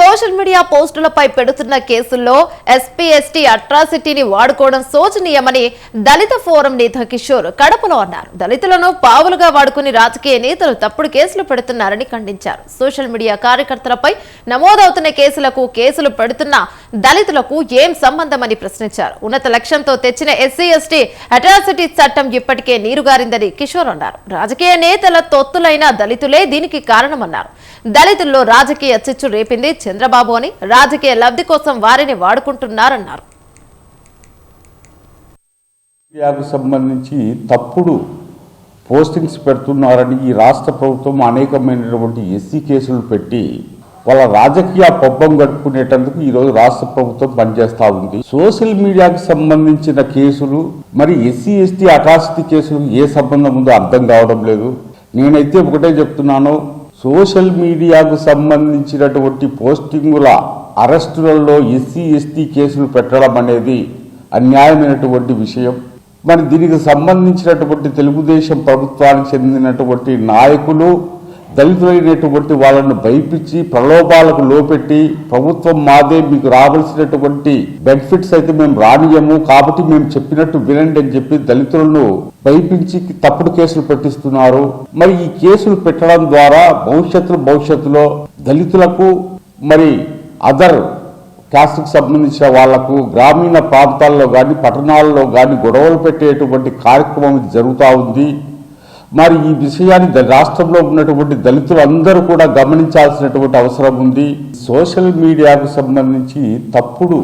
Social media పోస్టులపై పెడుతున్న కేసుల్లో SP ST అట్రాసిటీని వాడుకోవడం శోచనీయమని దళిత ఫోరం నేత కిషోర్ కడపలో అన్నారు. దళితులను పావులుగా వాడుకుని రాజకీయ నేతలు తప్పుడు కేసులు పెడుతున్నారని ఖండించారు. సోషల్ మీడియా కార్యకర్తలపై నమోదవుతున్న కేసులకు కేసులు పెడుతున్న దళితులకు ఏం సంబంధమని ప్రశ్నించారు. ఉన్నత లక్ష్యంతో తెచ్చిన ఎస్సీ ఎస్టీ అట్రాసిటీ చట్టం ఇప్పటికే నీరుగారిందని కిషోర్ అన్నారు. రాజకీయ నేతల తొత్తులైన దళితులే దీనికి కారణమన్నారు. దళితుల్లో రాజకీయ చిచ్చు రేపింది చంద్రబాబు అని రాజకీయ లబ్ధి కోసం వారిని వాడుకుంటున్నారన్నారు. మీడియాకు సంబంధించి తప్పుడు పోస్టింగ్స్ పెడుతున్నారని ఈ రాష్ట్ర ప్రభుత్వం అనేకమైనటువంటి ఎస్సీ కేసులు పెట్టి వాళ్ళ రాజకీయ పబ్బం గట్టుకునేటందుకు ఈరోజు రాష్ట్ర ప్రభుత్వం పనిచేస్తూ ఉంది. సోషల్ మీడియాకు సంబంధించిన కేసులు మరి ఎస్సీ ఎస్టీ అట్రాసిటీ కేసులకు ఏ సంబంధం ఉందో అర్థం కావడం లేదు. నేనైతే ఒకటే చెప్తున్నాను సోషల్ మీడియాకు సంబంధించినటువంటి పోస్టింగుల అరెస్టులలో ఎస్సీ ఎస్టీ కేసులు పెట్టడం అనేది అన్యాయమైనటువంటి విషయం. మరి దీనికి సంబంధించినటువంటి తెలుగుదేశం ప్రభుత్వానికి చెందినటువంటి నాయకులు దళితులైనటువంటి వాళ్ళను భయపించి ప్రలోభాలకు లోపెట్టి ప్రభుత్వం మాదే మీకు రావాల్సినటువంటి బెనిఫిట్స్ అయితే మేము రానియము కాబట్టి మేము చెప్పినట్టు వినండి అని చెప్పి దళితులను భయపించి తప్పుడు కేసులు పెట్టిస్తున్నారు. మరి ఈ కేసులు పెట్టడం ద్వారా భవిష్యత్తులో భవిష్యత్తులో దళితులకు మరి అదర్ క్యాస్ట్కి సంబంధించిన వాళ్ళకు గ్రామీణ ప్రాంతాల్లో కానీ పట్టణాల్లో కానీ గొడవలు పెట్టేటువంటి కార్యక్రమం జరుగుతూ ఉంది. మరి ఈ విషయాన్ని ద- రాష్ట్రంలో ఉన్నటువంటి దళితులు అందరూ కూడా గమనించాల్సినటువంటి అవసరం ఉంది. సోషల్ మీడియాకు సంబంధించి తప్పుడు